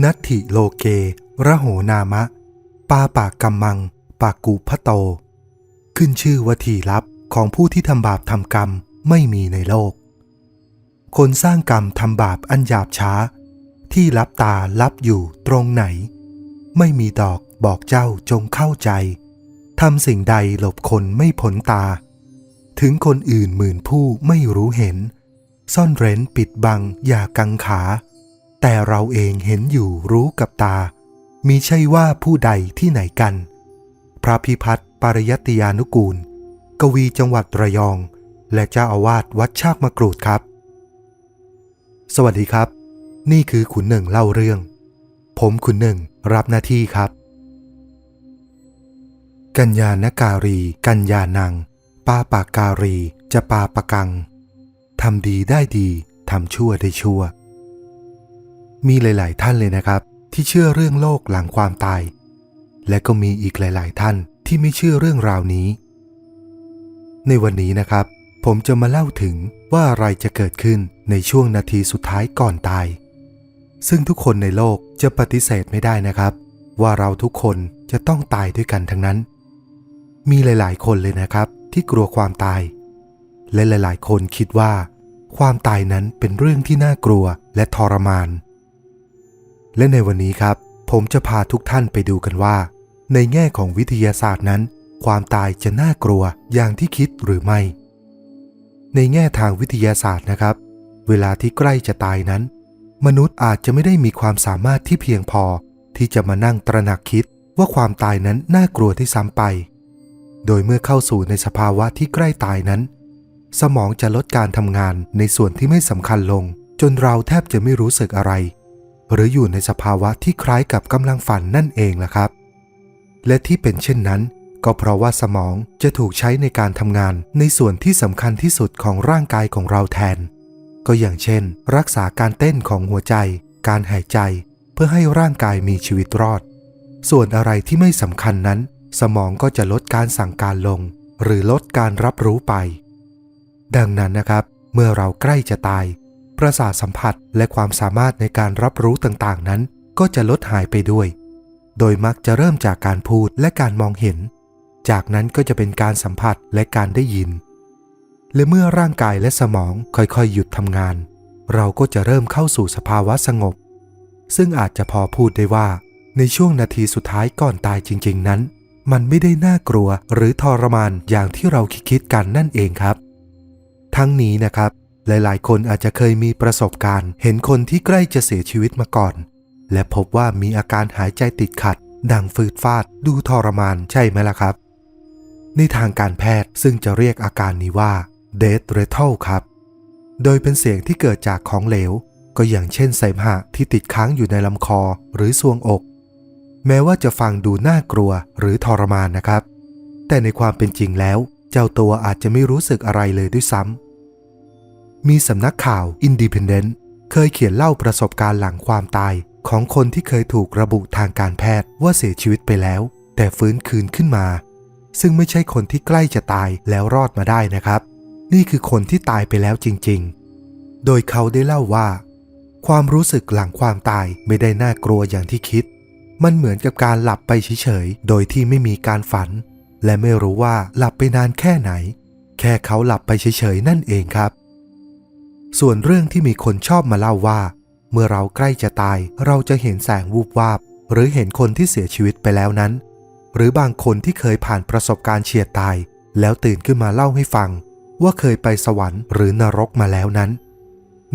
นัตถิโลเก ระโหนามะ ปาปากกัมมัง ปากกุพะโต ขึ้นชื่อว่าทีลับของผู้ที่ทำบาปทำกรรมไม่มีในโลก คนสร้างกรรมทำบาปอันหยาบช้า ที่รับตารับอยู่ตรงไหน ไม่มีดอกบอกเจ้าจงเข้าใจทำสิ่งใดหลบคนไม่พ้นตา ถึงคนอื่นหมื่นผู้ไม่รู้เห็น ซ่อนเร้นปิดบังอย่ากังขา แต่เราเองเห็นอยู่รู้กับตา มีใช่ว่าผู้ใดที่ไหนกัน พระพิพัฒน์ปริยัติยานุกูล กวีจังหวัดระยอง และเจ้าอาวาสวัดชากมะกรูดครับ สวัสดีครับ นี่คือขุนหนึ่งเล่าเรื่อง ผมขุนหนึ่งรับหน้าที่ครับ กัญญานการี กัญญานัง ปาปาการี จะปาปะกังทำดีได้ดีทำชั่วได้ชั่ว มีหลาย ๆ ท่านเลยนะครับ ที่เชื่อเรื่องโลกหลังความตาย และก็มีอีกหลาย ๆ ท่านที่ไม่เชื่อเรื่องราวนี้ ในวันนี้นะครับ ผมจะมาเล่าถึงว่าอะไรจะเกิดขึ้นในช่วงนาทีสุดท้ายก่อนตาย ซึ่งทุกคนในโลกจะปฏิเสธไม่ได้นะครับ ว่าเราทุกคนจะต้องตายด้วยกันทั้งนั้น มีหลาย ๆ คนเลยนะครับ ที่กลัวความตาย และหลาย ๆ คนคิดว่า ความตายนั้นเป็นเรื่องที่น่ากลัวและทรมาน และในวันนี้ครับ ผมจะพาทุกท่านไปดูกันว่า ในแง่ของวิทยาศาสตร์นั้น ความตายจะน่ากลัวอย่างที่คิดหรือไม่ ในแง่ทางวิทยาศาสตร์นะครับ เวลาที่ใกล้จะตายนั้น มนุษย์อาจจะไม่ได้มีความสามารถที่เพียงพอ ที่จะมานั่งตระหนักคิดว่าความตายนั้นน่ากลัวที่ซ้ำไป โดยเมื่อเข้าสู่ในสภาวะที่ใกล้ตายนั้น สมองจะลดการทำงานในส่วนที่ไม่สำคัญลง จนเราแทบจะไม่รู้สึกอะไร หรืออยู่ในสภาวะที่คล้ายกับกำลังฝันนั่นเองล่ะครับ และที่เป็นเช่นนั้น ก็เพราะว่าสมองจะถูกใช้ในการทำงานในส่วนที่สำคัญที่สุดของร่างกายของเราแทน ก็อย่างเช่น รักษาการเต้นของหัวใจ การหายใจ เพื่อให้ร่างกายมีชีวิตรอด ส่วนอะไรที่ไม่สำคัญนั้น สมองก็จะลดการสั่งการลง หรือลดการรับรู้ไป ดังนั้นนะครับ เมื่อเราใกล้จะตาย ประสาทสัมผัสและความสามารถในการรับรู้ต่างๆนั้น ก็จะลดหายไปด้วย โดยมักจะเริ่มจากการพูดและการมองเห็น จากนั้นก็จะเป็นการสัมผัสและการได้ยิน และเมื่อร่างกายและสมองค่อยๆ หยุดทำงาน เราก็จะเริ่มเข้าสู่สภาวะสงบ ซึ่งอาจจะพอพูดได้ว่า ในช่วงนาทีสุดท้ายก่อนตายจริง ๆ นั้น มันไม่ได้น่ากลัวหรือทรมานอย่างที่เราคิดๆกันนั่นเองครับ ทั้งนี้นะครับ หลายๆ คนอาจจะเคยมีประสบการณ์ เห็นคนที่ใกล้จะเสียชีวิตมาก่อน และพบว่ามีอาการหายใจติดขัด ดังฟืดฟาด ดูทรมานใช่ไหมล่ะครับ ในทางการแพทย์ซึ่งจะเรียกอาการนี้ว่า death rattle ครับ โดยเป็นเสียงที่เกิดจากของเหลว ก็อย่างเช่นเสมหะที่ติดค้างอยู่ในลำคอหรือซวงอก แม้ว่าจะฟังดูน่ากลัวหรือทรมานนะครับ แต่ในความเป็นจริงแล้ว เจ้าตัวอาจจะไม่รู้สึกอะไรเลยด้วยซ้ำ มีสำนักข่าว Independent เคยเขียนเล่าประสบการณ์หลังความตายของคนที่เคยถูกระบุทางการแพทย์ว่าเสียชีวิตไปแล้ว แต่ฟื้นคืนขึ้นมา ซึ่งไม่ใช่คนที่ใกล้จะตายแล้วรอดมาได้นะครับ นี่คือคนที่ตายไปแล้วจริงๆ โดยเขาได้เล่าว่า ความรู้สึกหลังความตายไม่ได้น่ากลัวอย่างที่คิด มันเหมือนกับการหลับไปเฉยๆ โดยที่ไม่มีการฝัน และไม่รู้ว่าหลับไปนานแค่ไหน แค่เขาหลับไปเฉยๆนั่นเองครับ ส่วนเรื่องที่มีคนชอบมาเล่าว่า เมื่อเราใกล้จะตายเราจะเห็นแสงวูบวาบ หรือเห็นคนที่เสียชีวิตไปแล้วนั้น หรือบางคนที่เคยผ่านประสบการณ์เฉียดตาย แล้วตื่นขึ้นมาเล่าให้ฟัง ว่าเคยไปสวรรค์หรือนรกมาแล้วนั้น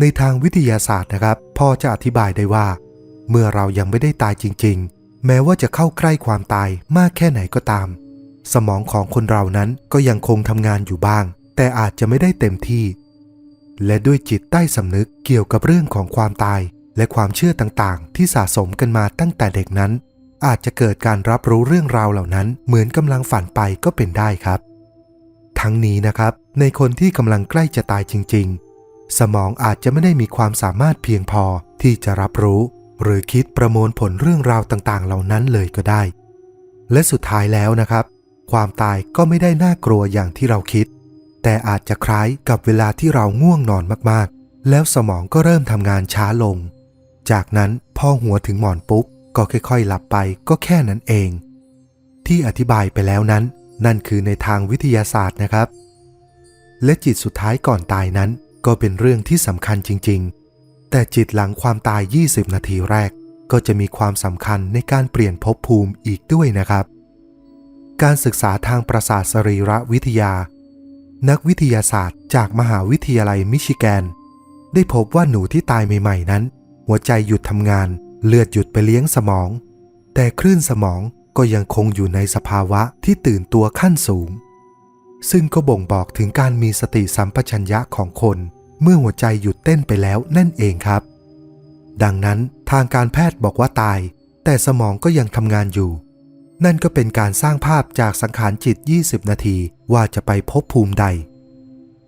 ในทางวิทยาศาสตร์นะครับพ่อจะอธิบายได้ว่า เมื่อเรายังไม่ได้ตายจริง ๆ แม้ว่าจะเข้าใกล้ความตายมากแค่ไหนก็ตาม สมองของคนเรานั้นก็ยังคงทำงานอยู่บ้าง แต่อาจจะไม่ได้เต็มที่ และด้วยจิตใต้สำนึกเกี่ยวกับเรื่องของความตาย และความเชื่อต่างๆ ที่สะสมกันมาตั้งแต่เด็กนั้น อาจจะเกิดการรับรู้เรื่องราวเหล่านั้น เหมือนกำลังฝันไปก็เป็นได้ครับ ทั้งนี้นะครับ ในคนที่กำลังใกล้จะตายจริง ๆ สมองอาจจะไม่ได้มีความสามารถเพียงพอที่จะรับรู้ หรือคิดประมวลผลเรื่องราวต่างๆ เหล่านั้นเลยก็ได้ และสุดท้ายแล้วนะครับ ความตายก็ไม่ได้น่ากลัวอย่างที่เราคิด แต่อาจจะคล้ายกับเวลาที่เราง่วงนอนมากๆ แล้วสมองก็เริ่มทำงานช้าลง จากนั้นพอหัวถึงหมอนปุ๊บ ก็ค่อยๆ หลับไปก็แค่นั้นเอง ที่อธิบายไปแล้วนั้น นั่นคือในทางวิทยาศาสตร์นะครับ และจิตสุดท้ายก่อนตายนั้น ก็เป็นเรื่องที่สำคัญจริง ๆ แต่จิตหลังความตาย 20 นาทีแรก ก็จะมีความสำคัญในการเปลี่ยนภพภูมิอีกด้วยนะครับ การศึกษาทางประสาทสรีรวิทยา นักวิทยาศาสตร์จากมหาวิทยาลัยมิชิแกน ได้พบว่าหนูที่ตายใหม่ๆนั้น หัวใจหยุดทำงาน เลือดหยุดไปเลี้ยงสมอง แต่คลื่นสมองก็ยังคงอยู่ในสภาวะที่ตื่นตัวขั้นสูง ซึ่งก็บ่งบอกถึงการมีสติสัมปชัญญะของคน เมื่อหัวใจหยุดเต้นไปแล้วนั่นเองครับ ดังนั้นทางการแพทย์บอกว่าตาย แต่สมองก็ยังทำงานอยู่ นั่นก็เป็นการสร้างภาพจากสังขารจิต 20 นาทีว่าจะไปพบภูมิใด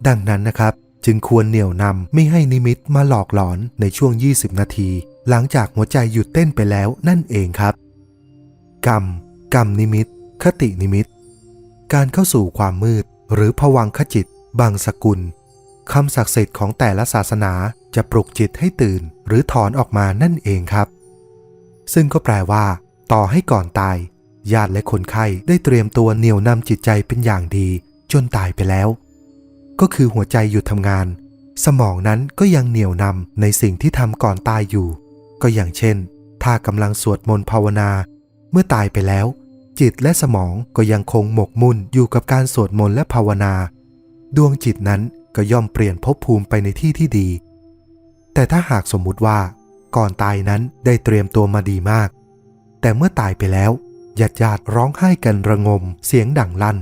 ดังนั้นนะครับ จึงควรเหนี่ยวนำไม่ให้นิมิตมาหลอกหลอนในช่วง 20 นาที หลังจากหัวใจหยุดเต้นไปแล้วนั่นเองครับ กรรม กรรมนิมิต คตินิมิต การเข้าสู่ความมืด หรือผวังขจิต บางสกุลคำศักดิ์สิทธิ์ของแต่ละศาสนาจะปลุกจิตให้ตื่น หรือถอนออกมานั่นเองครับ ซึ่งก็แปลว่า ต่อให้ก่อนตาย ญาติและคนไข้ได้เตรียมตัวเหนี่ยวนำจิตใจเป็นอย่างดี จนตายไปแล้ว ก็คือหัวใจหยุดทำงาน สมองนั้นก็ยังเหนี่ยวนำในสิ่งที่ทำก่อนตายอยู่ ก็อย่างเช่น ถ้ากำลังสวดมนต์ภาวนา เมื่อตายไปแล้ว จิตและสมองก็ยังคงหมกมุ่นอยู่กับการสวดมนต์และภาวนา ดวงจิตนั้นก็ย่อมเปลี่ยนภพภูมิไปในที่ที่ดี แต่ถ้าหากสมมุติว่า ก่อนตายนั้นได้เตรียมตัวมาดีมาก แต่เมื่อตายไปแล้ว ญาติญาติร้องไห้กันระงม เสียงดังลั่น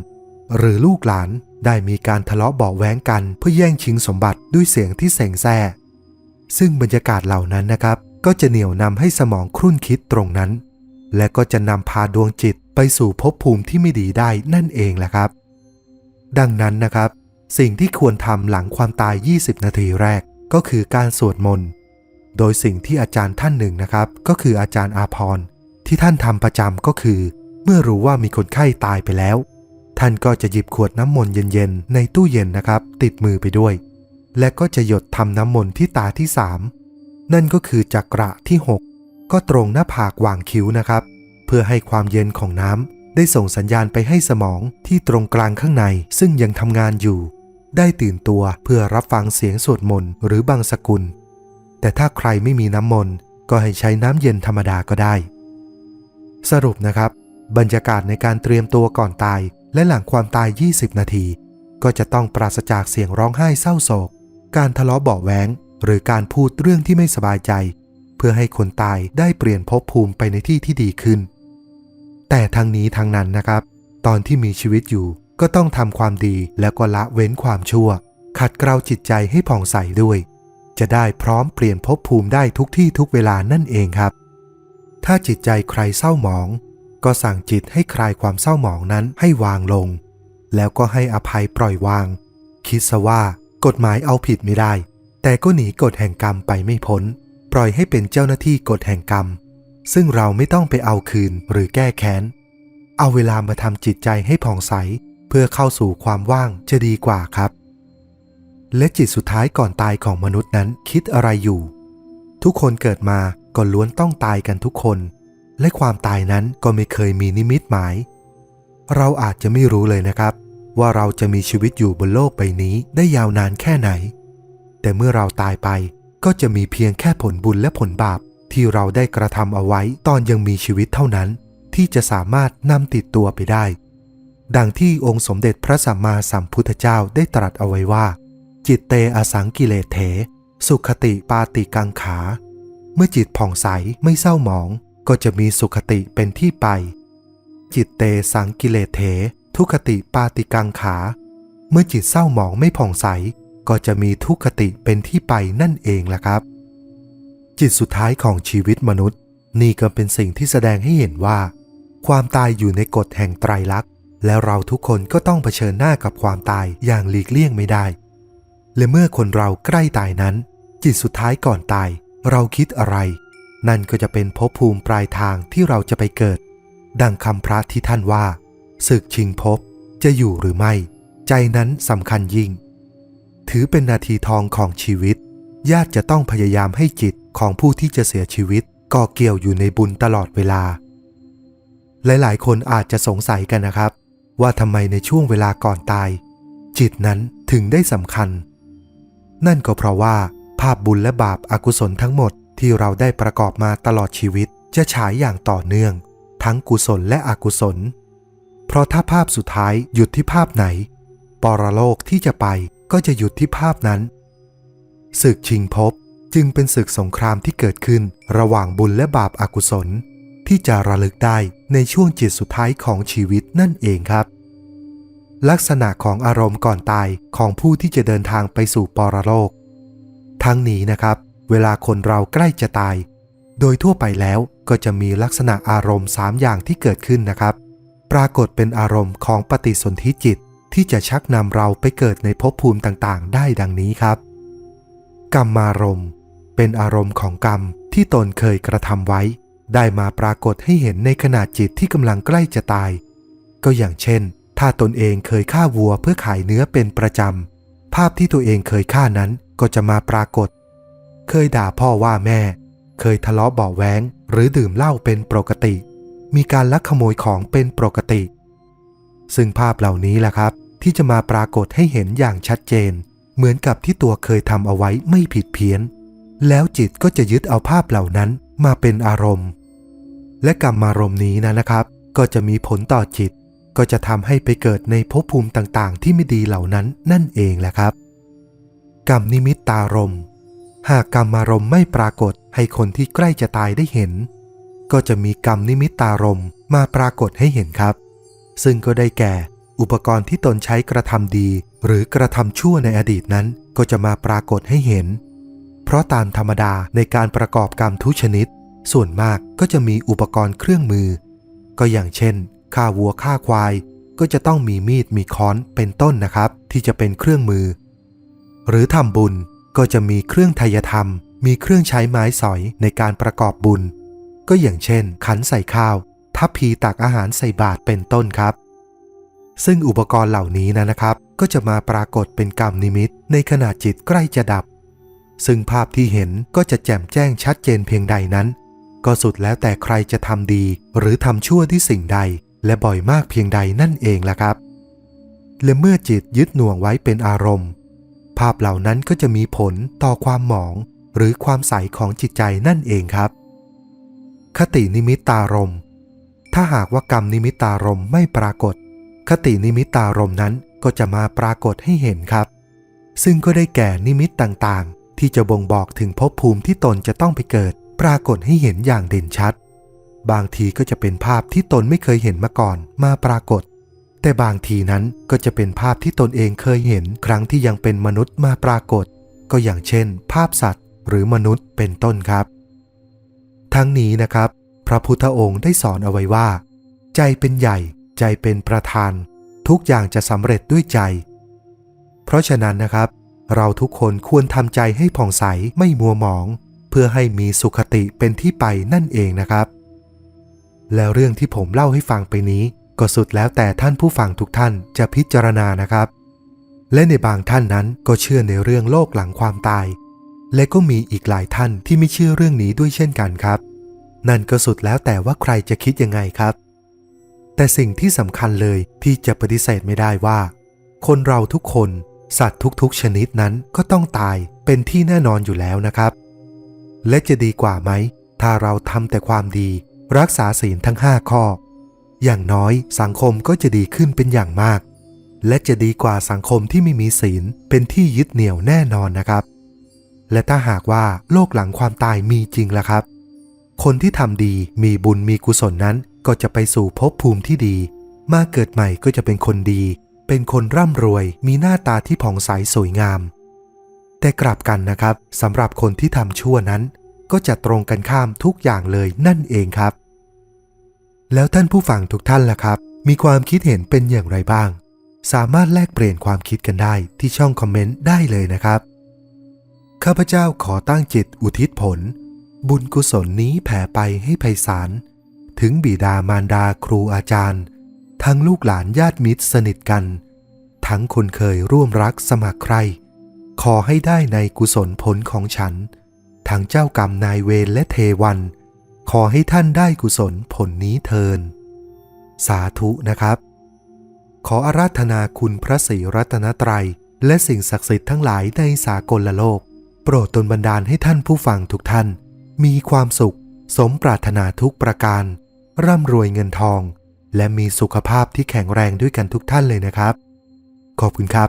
หรือลูกหลานได้มีการทะเลาะเบาะแว้งกันเพื่อแย่งชิงสมบัติด้วยเสียงที่เสงแซ่ซึ่งบรรยากาศเหล่านั้นนะครับ ก็จะเหนี่ยวนำให้สมองครุ่นคิดตรงนั้น และก็จะนำพาดวงจิตไปสู่ภพภูมิที่ไม่ดีได้นั่นเองแหละครับ ดังนั้นนะครับ สิ่งที่ควรทำหลังความตาย 20 นาทีแรกก็คือการสวดมนต์ โดยสิ่งที่อาจารย์ท่านหนึ่งนะครับ ก็คืออาจารย์อาพร ที่ท่านทำประจำก็คือ เมื่อรู้ว่ามีคนไข้ตายไปแล้ว ท่านก็จะหยิบขวดน้ำมนต์เย็นๆในตู้เย็นนะครับ ติดมือไปด้วย และก็จะหยดทำน้ำมนต์ที่ตาที่สามนั่นก็คือจักระที่ 6 ก็ตรงหน้าผากวางคิ้วนะครับ เพื่อให้ความเย็นของน้ำได้ส่งสัญญาณไปให้สมองที่ตรงกลางข้างในซึ่งยังทำงานอยู่ ได้ตื่นตัวเพื่อรับฟังเสียงสวดมนต์หรือบางสกุล แต่ถ้าใครไม่มีน้ำมนต์ก็ให้ใช้น้ำเย็นธรรมดาก็ได้ สรุปนะครับ บรรยากาศในการเตรียมตัวก่อนตาย และหลังความตาย 20 นาที ก็จะต้องปราศจากเสียงร้องไห้เศร้าโศก การทะเลาะเบาะแว้งหรือการพูดเรื่องที่ไม่สบายใจ เพื่อให้คนตายได้เปลี่ยนภพภูมิไปในที่ที่ดีขึ้น แต่ทั้งนี้ทั้งนั้นนะครับ ตอนที่มีชีวิตอยู่ก็ต้องทำความดีแล้วก็ละเว้นความชั่ว ขัดเกลาจิตใจให้ผ่องใสด้วย จะได้พร้อมเปลี่ยนภพภูมิได้ทุกที่ทุกเวลานั่นเองครับ ถ้าจิตใจใครเศร้าหมอง ก็สั่งจิตให้คลายความเศร้าหมองนั้นให้วางลง แล้วก็ให้อภัยปล่อยวาง คิดซะว่ากฎหมายเอาผิดไม่ได้ แต่ก็หนีกฎแห่งกรรมไปไม่พ้น ปล่อยให้เป็นเจ้าหน้าที่กฎแห่งกรรม ซึ่งเราไม่ต้องไปเอาคืนหรือแก้แค้น เอาเวลามาทำจิตใจให้ผ่องใส เพื่อเข้าสู่ความว่างจะดีกว่าครับ และจิตสุดท้ายก่อนตายของมนุษย์นั้นคิดอะไรอยู่ ทุกคนเกิดมา ก็ล้วนต้องตายกันทุกคน และความตายนั้นก็ไม่เคยมีนิมิตหมาย เราอาจจะไม่รู้เลยนะครับ ว่าเราจะมีชีวิตอยู่บนโลกใบนี้ได้ยาวนานแค่ไหน แต่เมื่อเราตายไปก็จะมีเพียงแค่ผลบุญและผลบาปที่เราได้กระทำเอาไว้ตอนยังมีชีวิตเท่านั้น ที่จะสามารถนำติดตัวไปได้ ดังที่องค์สมเด็จพระสัมมาสัมพุทธเจ้าได้ตรัสเอาไว้ว่า จิตเตอสังกิเลเถ สุขติปาติกังขา เมื่อจิตผ่องใสไม่เศร้าหมอง ก็จะมีสุขติเป็นที่ไป จิตเตสังกิเลเถ ทุคติปาติกังขา เมื่อจิตเศร้าหมองไม่ผ่องใส ก็จะมีทุกขติเป็นที่ไปนั่นเองล่ะครับ จิตสุดท้ายของชีวิตมนุษย์ นี่ก็เป็นสิ่งที่แสดงให้เห็นว่า ความตายอยู่ในกฎแห่งไตรลักษณ์และเราทุกคนก็ต้องเผชิญหน้ากับความตายอย่างหลีกเลี่ยงไม่ได้ และเมื่อคนเราใกล้ตายนั้น จิตสุดท้ายก่อนตาย เราคิดอะไร นั่นก็จะเป็นภพภูมิปลายทางที่เราจะไปเกิด ดังคำพระที่ท่านว่าศึกชิงภพจะอยู่หรือไม่ ใจนั้นสำคัญยิ่ง ถือเป็นนาทีทองของชีวิต ญาติจะต้องพยายามให้จิตของผู้ที่จะเสียชีวิตก่อเกี่ยวอยู่ในบุญตลอดเวลา หลายๆ คนอาจจะสงสัยกันนะครับ ว่าทำไมในช่วงเวลาก่อนตาย จิตนั้นถึงได้สำคัญ นั่นก็เพราะว่า ภาพบุญและบาปอากุศลทั้งหมดที่เราได้ประกอบมาตลอดชีวิตจะฉายอย่างต่อเนื่อง ทั้งกุศลและอกุศล เพราะถ้าภาพสุดท้ายหยุดที่ภาพไหน ปรโลกที่จะไปก็จะหยุดที่ภาพนั้นศึกชิงภพจึงเป็นศึกสงครามที่เกิดขึ้นระหว่างบุญและบาปอากุศล ที่จะระลึกได้ในช่วงจิตสุดท้ายของชีวิตนั่นเองครับ ลักษณะของอารมณ์ก่อนตายของผู้ที่จะเดินทางไปสู่ปรโลก ทั้งนี้นะครับ เวลาคนเราใกล้จะตาย โดยทั่วไปแล้วก็จะมีลักษณะอารมณ์ 3 อย่างที่เกิดขึ้นนะครับ ปรากฏเป็นอารมณ์ของปฏิสนธิจิตที่จะชักนำเราไปเกิดในภพภูมิต่างๆ ได้ดังนี้ครับ กรรมารมณ์ เป็นอารมณ์ของกรรมที่ตนเคยกระทำไว้ ได้มาปรากฏให้เห็นในขณะจิตที่กำลังใกล้จะตาย ก็อย่างเช่น ถ้าตนเองเคยฆ่าวัวเพื่อขายเนื้อเป็นประจำภาพที่ตัวเองเคยฆ่านั้น ก็จะมาปรากฏ เคยด่าพ่อว่าแม่ เคยทะเลาะเบาะแว้งหรือดื่มเหล้าเป็นปกติ มีการลักขโมยของเป็นปกติ ซึ่งภาพเหล่านี้แหละครับ ที่จะมาปรากฏให้เห็นอย่างชัดเจน เหมือนกับที่ตัวเคยทำเอาไว้ไม่ผิดเพี้ยน แล้วจิตก็จะยึดเอาภาพเหล่านั้นมาเป็นอารมณ์ และกรรมารมณ์นี้นะนะครับ ก็จะมีผลต่อจิต ก็จะทำให้ไปเกิดในภพภูมิต่างๆ ที่ไม่ดีเหล่านั้นนั่นเองแหละครับ กรรมนิมิตตารม หากกรรมารมไม่ปรากฏให้คนที่ใกล้จะตายได้เห็น ก็จะมีกรรมนิมิตตารมมาปรากฏให้เห็นครับ ซึ่งก็ได้แก่ อุปกรณ์ที่ตนใช้กระทำดี หรือกระทำชั่วในอดีตนั้นก็จะมาปรากฏให้เห็น เพราะตามธรรมดาในการประกอบกรรมทุชนิด ส่วนมากก็จะมีอุปกรณ์เครื่องมือ ก็อย่างเช่นฆ่าวัวฆ่าควาย ก็จะต้องมีมีดมีค้อนเป็นต้นนะครับ ที่จะเป็นเครื่องมือ หรือทำบุญก็จะมีเครื่องไทยธรรม มีเครื่องใช้ไม้สอยในการประกอบบุญ ก็อย่างเช่น ขันใส่ข้าว ทัพพีตักอาหารใส่บาตรเป็นต้นครับ ซึ่งอุปกรณ์เหล่านี้นะนะครับ ก็จะมาปรากฏเป็นกรรมนิมิตในขณะจิตใกล้จะดับ ซึ่งภาพที่เห็นก็จะแจ่มแจ้งชัดเจนเพียงใดนั้น ก็สุดแล้วแต่ใครจะทำดี หรือทำชั่วที่สิ่งใด และบ่อยมากเพียงใดนั่นเองล่ะครับและเมื่อจิตยึดหน่วงไว้เป็นอารมณ์ ภาพเหล่านั้นก็จะมีผลต่อความหมองหรือความใสของจิตใจนั่นเองครับ คตินิมิตตารม ถ้าหากว่ากรรมนิมิตตารมไม่ปรากฏ คตินิมิตตารมนั้นก็จะมาปรากฏให้เห็นครับ ซึ่งก็ได้แก่นิมิตต่างๆ ที่จะบ่งบอกถึงภพภูมิที่ตนจะต้องไปเกิด ปรากฏให้เห็นอย่างเด่นชัด บางทีก็จะเป็นภาพที่ตนไม่เคยเห็นมาก่อนมาปรากฏ แต่บางทีนั้นก็จะเป็นภาพที่ตนเองเคยเห็นครั้งที่ยังเป็นมนุษย์มาปรากฏ ก็อย่างเช่น ภาพสัตว์ หรือมนุษย์เป็นต้นครับ ทั้งนี้นะครับ พระพุทธองค์ได้สอนเอาไว้ว่า ใจเป็นใหญ่ ใจเป็นประธาน ทุกอย่างจะสำเร็จด้วยใจ เพราะฉะนั้นนะครับ เราทุกคนควรทำใจให้ผ่องใสไม่มัวหมอง เพื่อให้มีสุขติเป็นที่ไปนั่นเองนะครับ แล้วเรื่องที่ผมเล่าให้ฟังไปนี้ ก็สุดแล้วแต่ท่านผู้ฟังทุกท่านจะพิจารณานะครับ และในบางท่านนั้นก็เชื่อในเรื่องโลกหลังความตาย และก็มีอีกหลายท่านที่ไม่เชื่อเรื่องนี้ด้วยเช่นกันครับ นั่นก็สุดแล้วแต่ว่าใครจะคิดยังไงครับ แต่สิ่งที่สำคัญเลยที่จะปฏิเสธไม่ได้ว่า คนเราทุกคนสัตว์ทุกๆ ชนิดนั้นก็ต้องตายเป็นที่แน่นอนอยู่แล้วนะครับ และจะดีกว่าไหม ถ้าเราทำแต่ความดี รักษาศีลทั้ง 5 ข้อ อย่างน้อยสังคมก็จะดีขึ้นเป็นอย่างมาก และจะดีกว่าสังคมที่ไม่มีศีลเป็นที่ยึดเหนี่ยวแน่นอนนะครับ และถ้าหากว่าโลกหลังความตายมีจริงล่ะครับ คนที่ทำดีมีบุญมีกุศลนั้นก็จะไปสู่ภพภูมิที่ดี มาเกิดใหม่ก็จะเป็นคนดี เป็นคนร่ำรวย มีหน้าตาที่ผ่องใสสวยงาม แต่กลับกันนะครับสำหรับคนที่ทำชั่วนั้น ก็จะตรงกันข้ามทุกอย่างเลยนั่นเองครับ แล้วท่านผู้ฟังทุกท่านล่ะครับ มีความคิดเห็นเป็นอย่างไรบ้าง สามารถแลกเปลี่ยนความคิดกันได้ที่ช่องคอมเมนต์ได้เลยนะครับ ข้าพเจ้าขอตั้งจิตอุทิศผล บุญกุศลนี้แผ่ไปให้ไพศาลถึงบิดามารดาครูอาจารย์ ทั้งลูกหลานญาติมิตรสนิทกัน ทั้งคนเคยร่วมรักสมัครใคร ขอให้ได้ในกุศลผลของฉัน ทั้งเจ้ากรรมนายเวรและเทวัน ขอให้ท่านได้กุศลผลนี้เทิน สาธุนะครับ ขออาราธนาคุณพระศรีรัตนตรัย และสิ่งศักดิ์สิทธิ์ทั้งหลายในสากลโลก โปรดตนบันดาลให้ท่านผู้ฟังทุกท่าน มีความสุข สมปรารถนาทุกประการ ร่ำรวยเงินทอง และมีสุขภาพที่แข็งแรงด้วยกันทุกท่านเลยนะครับ ขอบคุณครับ